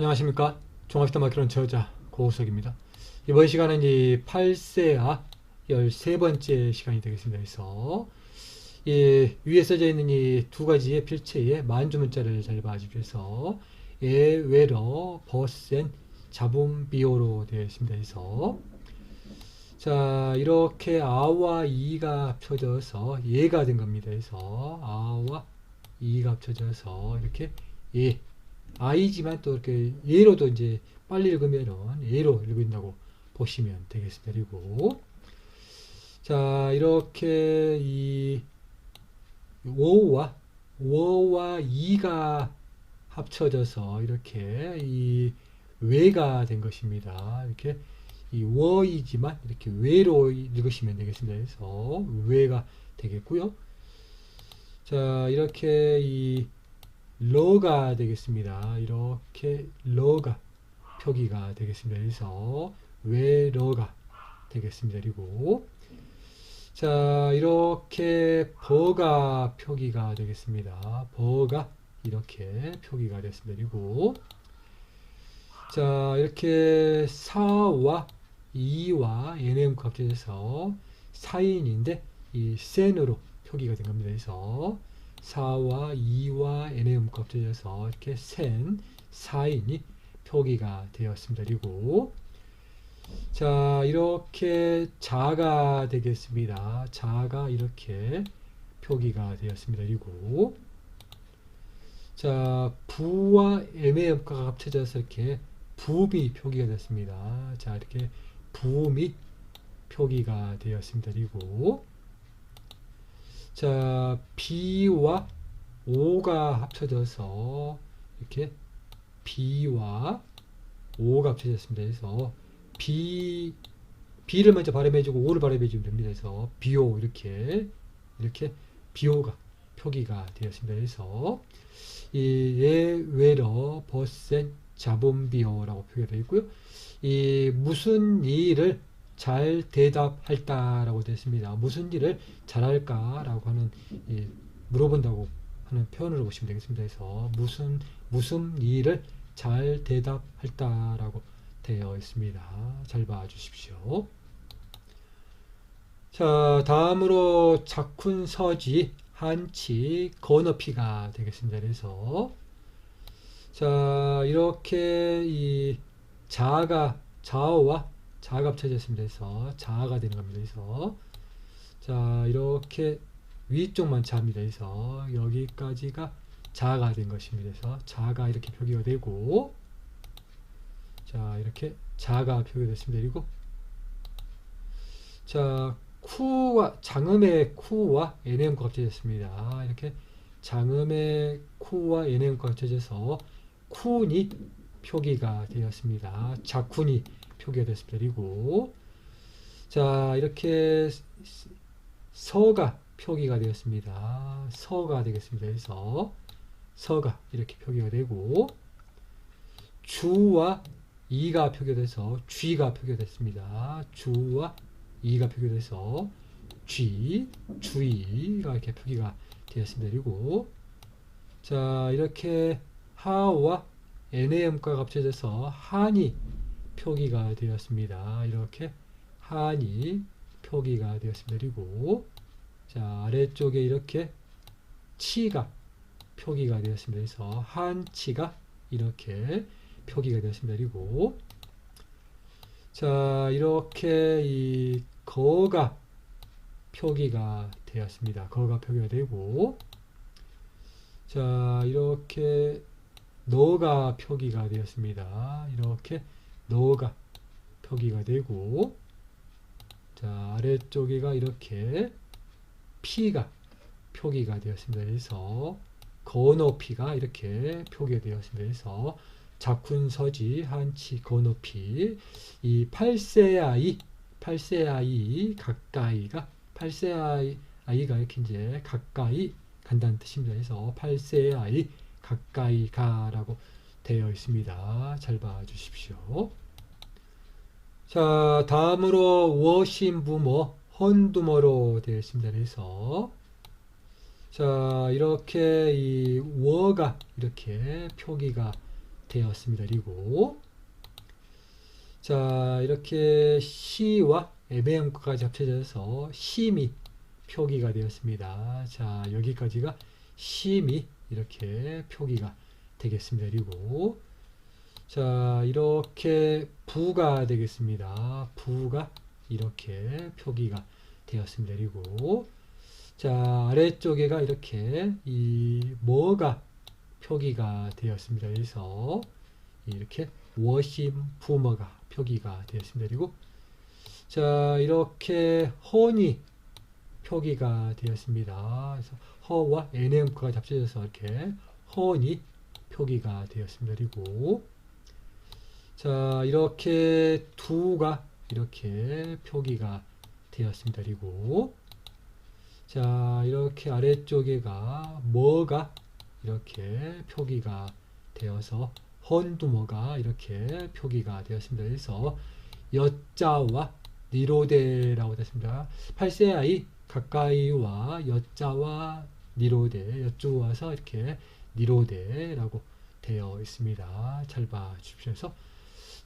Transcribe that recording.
안녕하십니까? 종합시다 마키론 저자 고우석입니다. 이번 시간은 이 8세아 13번째 시간이 되겠습니다. 그래서 이 위에 써져 있는 이 두 가지의 필체의 만주 문자를 잘 봐주십시오. 그래서 예외로 버센 자본 비호로 되어 있습니다. 그래서 자 이렇게 아와 이가 합쳐져서 예가 된 겁니다. 그래서 아와 이가 합쳐져서 이렇게 예 아이지만 또 이렇게 예로도 이제 빨리 읽으면은 예로 읽는다고 보시면 되겠습니다. 그리고 자 이렇게 이 5와 5와 2가 합쳐져서 이렇게 이 외가 된 것입니다. 이렇게 이 워이지만 이렇게 외로 읽으시면 되겠습니다. 그래서 외가 되겠고요. 자 이렇게 이 러가 되겠습니다. 이렇게 러가 표기가 되겠습니다. 그래서 외러가 되겠습니다. 그리고 자 이렇게 버가 표기가 되겠습니다. 버가 이렇게 표기가 됐습니다. 그리고 자 이렇게 4와 2와 nm 합쳐져서 4인인데 이 센으로 표기가 된 겁니다. 그래서 4와 2와 n의 음과 합쳐져서 이렇게 센 4인이 표기가 되었습니다. 그리고 자 이렇게 자가 되겠습니다. 자가 이렇게 표기가 되었습니다. 그리고 자 부와 m의 음가가 합쳐져서 이렇게 부이 표기가 됐습니다. 자 이렇게 부이 표기가 되었습니다. 그리고 자, B와 O가 합쳐져서 이렇게 B와 O가 합쳐졌습니다. 그래서 B B를 먼저 발음해주고 O를 발음해주면 됩니다. 그래서 BO 이렇게 이렇게 BO가 표기가 되었습니다. 그래서 이 예외로 버센 자본비어라고 표기가 되어 있고요. 이 무슨 일을 잘 대답할까라고 됐습니다. 무슨 일을 잘할까라고 하는 예, 물어본다고 하는 표현으로 보시면 되겠습니다. 그래서 무슨 무슨 일을 잘 대답할까라고 되어 있습니다. 잘 봐주십시오. 자, 다음으로 작훈 서지 한치 건어피가 되겠습니다. 그래서 자 이렇게 이 자가 자어와 자가 합쳐졌습니다. 그래서 자가 되는 겁니다. 그래서 자 이렇게 위쪽만 자입니다. 그래서 여기까지가 자가 된 것입니다. 그래서 자가 이렇게 표기가 되고 자 이렇게 자가 표기됐습니다. 그리고 자 쿠와 장음의 쿠와 nm과 합쳐졌습니다. 이렇게 장음의 쿠와 nm과 합쳐져서 쿤이 표기가 되었습니다. 자쿤이 표기가. 그리고 자 이렇게 서가 표기가 되었습니다. 서가 되겠습니다. 그래서 서가 이렇게 표기가 되고 주와 이가 표기돼서 쥐가 표기됐습니다. 주와 이가 표기돼서 쥐, 주의가 이렇게 표기가 되었습니다. 그리고 자 이렇게 하와 NAM가가 합쳐져서 한이 표기가 되었습니다. 이렇게 한이 표기가 되었습니다. 그리고 자 아래쪽에 이렇게 치가 표기가 되었습니다. 그래서 한치가 이렇게 표기가 되었습니다. 그리고 자 이렇게 이 거가 표기가 되었습니다. 거가 표기가 되고 자 이렇게 너가 표기가 되었습니다. 이렇게 너가 표기가 되고 자 아래쪽에가 이렇게 P가 표기가 되었습니다. 그래서 건어피가 이렇게 표기가 되었습니다. 그래서 작훈서지 한치 건어피 이 8세 아이 8세 아이 가까이가 8세 아이 아이가 이렇게 이제 가까이 간다는 뜻입니다. 그래서 8세 아이 가까이 가라고 되어 있습니다. 잘 봐주십시오. 자, 다음으로 워신 부모, 헌두머로 되어 있습니다. 그래서 자, 이렇게 이 워가 이렇게 표기가 되었습니다. 그리고 자 이렇게 시와 애매음까지 합쳐져서 심이 표기가 되었습니다. 자 여기까지가 심이 이렇게 표기가 되겠습니다. 그리고 자 이렇게 부가 되겠습니다. 부가 이렇게 표기가 되었습니다. 그리고 자 아래쪽에가 이렇게 이 뭐가 표기가 되었습니다. 그래서 이렇게 워심 부머가 표기가 되었습니다. 그리고 자 이렇게 헌이 표기가 되었습니다. 그래서 허와 nm가 합쳐져서 이렇게 헌이 표기가 되었습니다. 그리고 자 이렇게 두가 이렇게 표기가 되었습니다. 그리고 자 이렇게 아래쪽에가 뭐가 이렇게 표기가 되어서 헌두머가 이렇게 표기가 되었습니다. 그래서 여자와 니로데라고 됐습니다. 8세 아이 가까이와 여자와 니로데 여쭈어서 이렇게 니로데라고 되어 있습니다. 잘 봐주십시오. 그래서